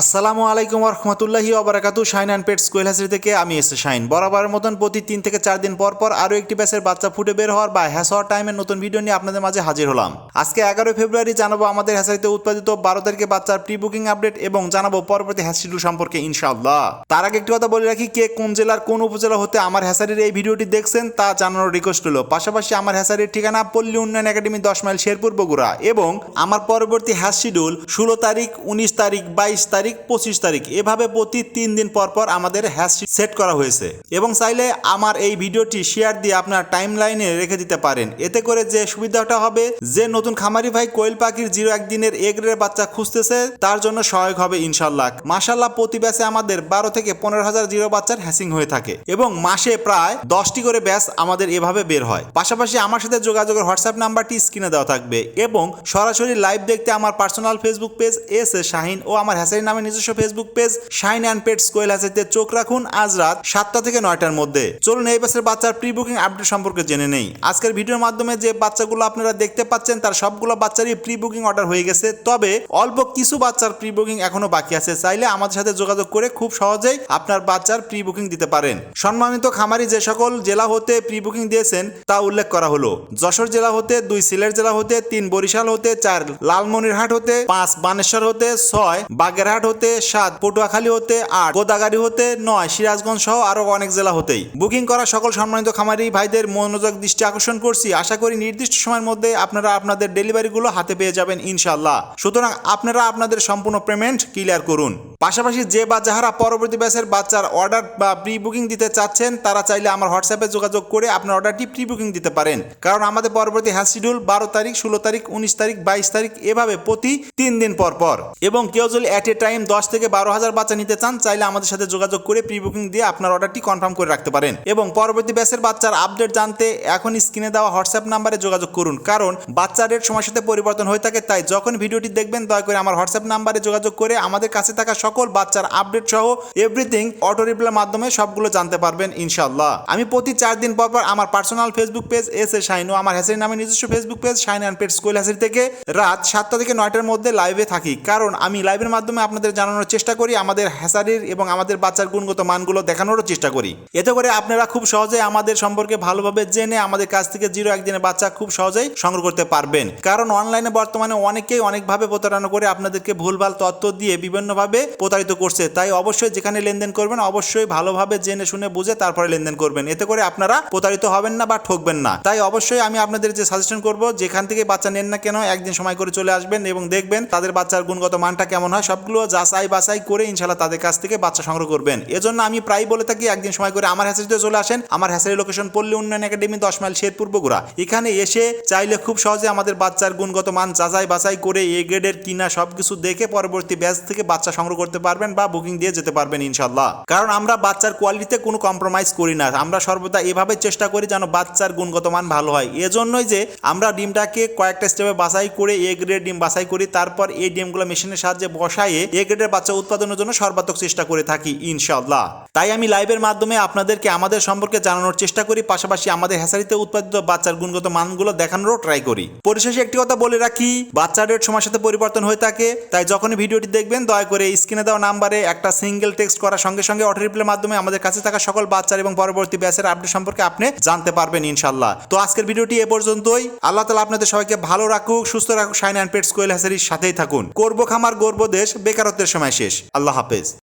আসসালামু আলাইকুম রহমতুল্লাহি ওবরাকাতু শাইন অ্যান্ড পেটস কোয়েল হাসির থেকে আমি এসে শাইন। বরাবরের মতন প্রতি তিন থেকে চার দিন পর পর আরও একটি ব্যাচের বাচ্চা ফুটে বের হওয়ার বা হ্যাস হওয়ার টাইমের নতুন ভিডিও নিয়ে আপনাদের মাঝে হাজির হলাম। আজকে এগারোই ফেব্রুয়ারি জানাব আমাদের হ্যাসারিতে উৎপাদিত বারো তারিখে বাচ্চার প্রি বুকিং আপডেট এবং জানাব পরবর্তী হ্যাস শিডিউল সম্পর্কে ইনশাআল্লাহ। তার আগে একটি কথা বলে রাখি, কে কোন জেলার কোন উপজেলা হতে আমার হ্যাসারির এই ভিডিওটি দেখছেন তা জানানোর রিকোয়েস্ট হলো পাশাপাশি আমার হ্যাসারির ঠিকানা পল্লী উন্নয়ন একাডেমি, দশ মাইল শেরপুর, বগুড়া এবং আমার পরবর্তী হ্যাশ শিডিউল ষোলো তারিখ, উনিশ তারিখ, বাইশ তারিখ পঁচিশ তারিখ। এভাবে প্রতি তিন দিন পর পর আমাদের হ্যাশ সেট করা হয়েছে। এবং চাইলে আমার এই ভিডিওটি শেয়ার দিয়ে আপনার টাইম লাইনে রেখে দিতে পারেন। এতে করে যে সুবিধাটা হবে, যে নতুন খামারি ভাই কোয়েল পাখির জিরো একদিনের এগ্রের বাচ্চা খুঁজতেছে, তার জন্য সহায়ক হবে ইনশাল্লাহ মাসাল্লাহ প্রতি ব্যাচে আমাদের বারো থেকে পনেরো হাজার জিরো বাচ্চার হ্যাসিং হয়ে থাকে। এবং মাসে প্রায় দশটি করে ব্যাচ আমাদের এভাবে বের হয়। পাশাপাশি আমার সাথে যোগাযোগের হোয়াটসঅ্যাপ নাম্বারটি স্ক্রিনে দেওয়া থাকবে। এবং সরাসরি লাইভ দেখতে আমার personal Facebook page S A Shahin ও আমার হ্যাসারি নামে নিজস্ব Facebook page Shine and Pets Koel হ্যাসারিতে চোখ রাখুন আজ রাত সাতটা থেকে নয়টার মধ্যে। চলুন এই ব্যাচের বাচ্চার প্রি বুকিং আপডেট সম্পর্কে জেনে নেই। আজকের ভিডিওর মাধ্যমে যে বাচ্চাগুলো আপনারা দেখতে পাচ্ছেন, তার সবগুলো বাচ্চারই প্রি বুকিং অর্ডার হয়ে গেছে। তবে অল্প কিছু বাচ্চার প্রি বুকিং এখনও বাকি আছে। চাইলে আমাদের সাথে যোগাযোগ করে খুব সহজেই আপনার বাচ্চার প্রি বুকিং দিতে পারেন। সম্মানিত খামারি যে সকল জেলা হতে প্রি বুকিং দিয়েছেন, তা উল্লেখ করা হলো। যশোর জেলা হতে, দুই সিলেট জেলা হতে, তিন বরিশাল হতে, চার লালমনিরহাট হতে, পাঁচ বানেশ্বর হতে, ছয় বাগেরহাট হতে সাত, পটুয়াখালী হতে আট, গোদাগাড়ি হতে নয়, সিরাজগঞ্জ সহ আরও অনেক জেলা হতেই। বুকিং করা সকল সম্মানিত খামারি ভাইদের মনোযোগ দৃষ্টি আকর্ষণ করছি। আশা করি নির্দিষ্ট সময়ের মধ্যে আপনারা আপনাদের ডেলিভারিগুলো হাতে পেয়ে যাবেন ইনশাল্লাহ সুতরাং আপনারা আপনাদের সম্পূর্ণ পেমেন্ট ক্লিয়ার করুন। পাশাপাশি যে বা যাহারা পরবর্তী ব্যাচের বাচ্চার অর্ডার বা প্রি বুকিং দিতে চাচ্ছেন, তারা চাইলে আমার হোয়াটসঅ্যাপে যোগাযোগ করে আপনার অর্ডারটি প্রি বুকিং দিতে পারেন। কারণ আমাদের পরবর্তী হ্যাশ শিডিউল বারো তারিখ, ষোলো তারিখ, উনিশ তারিখ, বাইশ তারিখ এভাবে প্রতি তিন দিন পর পর। এবং কেউ যদি অ্যাট এ টাইম দশ থেকে বারো হাজার বাচ্চা নিতে চান, চাইলে আমাদের সাথে যোগাযোগ করে প্রি বুকিং দিয়ে আপনার অর্ডারটি কনফার্ম করে রাখতে পারেন। এবং পরবর্তী ব্যাচের বাচ্চার আপডেট জানতে এখন স্ক্রিনে দেওয়া হোয়াটসঅ্যাপ নাম্বারে যোগাযোগ করুন। কারণ বাচ্চার রেট সময়ের সাথে পরিবর্তন হয়ে থাকে, তাই যখন ভিডিওটি দেখবেন, দয়া করে আমার হোয়াটসঅ্যাপ নাম্বারে যোগাযোগ করে আমাদের কাছে থাকা সকল বাচ্চার আপডেট সহ এভরিথিং অটো রিপ্লাইয়ের মাধ্যমে সবগুলো জানতে পারবেন ইনশাল্লাহ আমি প্রতি চার দিন পর পর আমার personal Facebook page S A Shine আমার হ্যাসারি নামে নিজস্ব Facebook page Shine and pet school হ্যাসারি থেকে রাত সাতটা থেকে নয়টার মধ্যে লাইভে থাকি। কারণ আমি লাইভের মাধ্যমে আপনাদের জানানোর চেষ্টা করি, আমাদের হ্যাসারির এবং আমাদের বাচ্চার গুণগত মানগুলো দেখানোরও চেষ্টা করি। এতে করে আপনারা খুব সহজে আমাদের সম্পর্কে ভালোভাবে জেনে আমাদের কাছ থেকে জিরো একদিনের বাচ্চা খুব সহজেই সংগ্রহ করতে পারবেন। কারণ অনলাইনে বর্তমানে অনেকেই অনেকভাবে প্রতারণা করে আপনাদেরকে ভুলভাল তথ্য দিয়ে বিভিন্নভাবে প্রতারিত করছে। তাই অবশ্যই যেখানে লেনদেন করবেন, অবশ্যই ভালোভাবে জেনে শুনে বুঝে তারপরে লেনদেন করবেন। এতে করে আপনারা প্রতারিত হবেন না বা ঠকবেন না। তাই অবশ্যই আমি আপনাদের যে সাজেশন করব, যেখান থেকে বাচ্চা নেন না কেন, একদিন সময় করে চলে আসবেন এবং দেখবেন তাদের বাচ্চার গুণগত মানটা কেমন হয়, সবগুলো যাচাই বাছাই করে ইনশাল্লাহ তাদের কাছ থেকে বাচ্চা সংগ্রহ করবেন। এজন্য আমি প্রায় বলে থাকি, একদিন সময় করে আমার হ্যাসারিতে চলে আসেন। আমার হ্যাসারি লোকেশন পল্লী উন্নয়ন একাডেমি, দশ মাইল শেরপুর, বগুড়া। এখানে এসে চাইলে খুব সহজে আমাদের বাচ্চার গুণগত মান যাচাই বাছাই করে এ গ্রেডের কিনা সবকিছু দেখে পরবর্তী ব্যাচ থেকে বাচ্চা সংগ্রহ করতে পারবেন বা বুকিং দিয়ে যেতে পারবেন ইনশাল্লাহ কারণ আমরা বাচ্চার কোয়ালিটিতে কোনো কম্প্রোমাইজ করি না। আমরা সর্বদা এভাবে চেষ্টা করি যেন বাচ্চার গুণগত মান ভালো হয়। এজন্যই যে আমরা ডিমটাকে কয়েকটা স্টেপে বাছাই করে এ গ্রেড ডিম বাছাই করি, তারপর এই ডিমগুলো মেশিনের সাহায্যে বসায়ে এ গ্রেডের বাচ্চা উৎপাদনের জন্য সর্বাত্মক চেষ্টা করে থাকি ইনশাল্লাহ তাই আমি লাইভের মাধ্যমে আপনাদেরকে আমাদের সম্পর্কে জানানোর চেষ্টা করি, পাশাপাশি আমাদের হ্যাসারিতে উৎপাদিত বাচ্চার গুণগত মানগুলো দেখানোরও ট্রাই করি। পরিশেষে একটি কথা বলে রাখি বাচ্চার রেট সময়ের সাথে পরিবর্তন হয়ে থাকে, তাই যখনই ভিডিওটি দেখবেন, দয়া করে স্ক্রিনে দেওয়া নাম্বারে একটা সিঙ্গেল টেক্সট করার সঙ্গে সঙ্গে অটো রিপ্লের মাধ্যমে আমাদের কাছে থাকা সকল বাচ্চার এবং পরবর্তী ব্যাচের আপডেট সম্পর্কে আপনি জানতে পারবেন ইনশাল্লাহ তো আজকের ভিডিওটি এ পর্যন্তই। আল্লাহ তালা আপনাদের সবাইকে ভালো রাখুক, সুস্থ রাখুক সাইন অ্যান্ড পেটস কোয়েল হ্যাসারির সাথেই থাকুন। করব খামার, গর্ব দেশ বেকারত্বের সময় শেষ। আল্লাহ হাফেজ।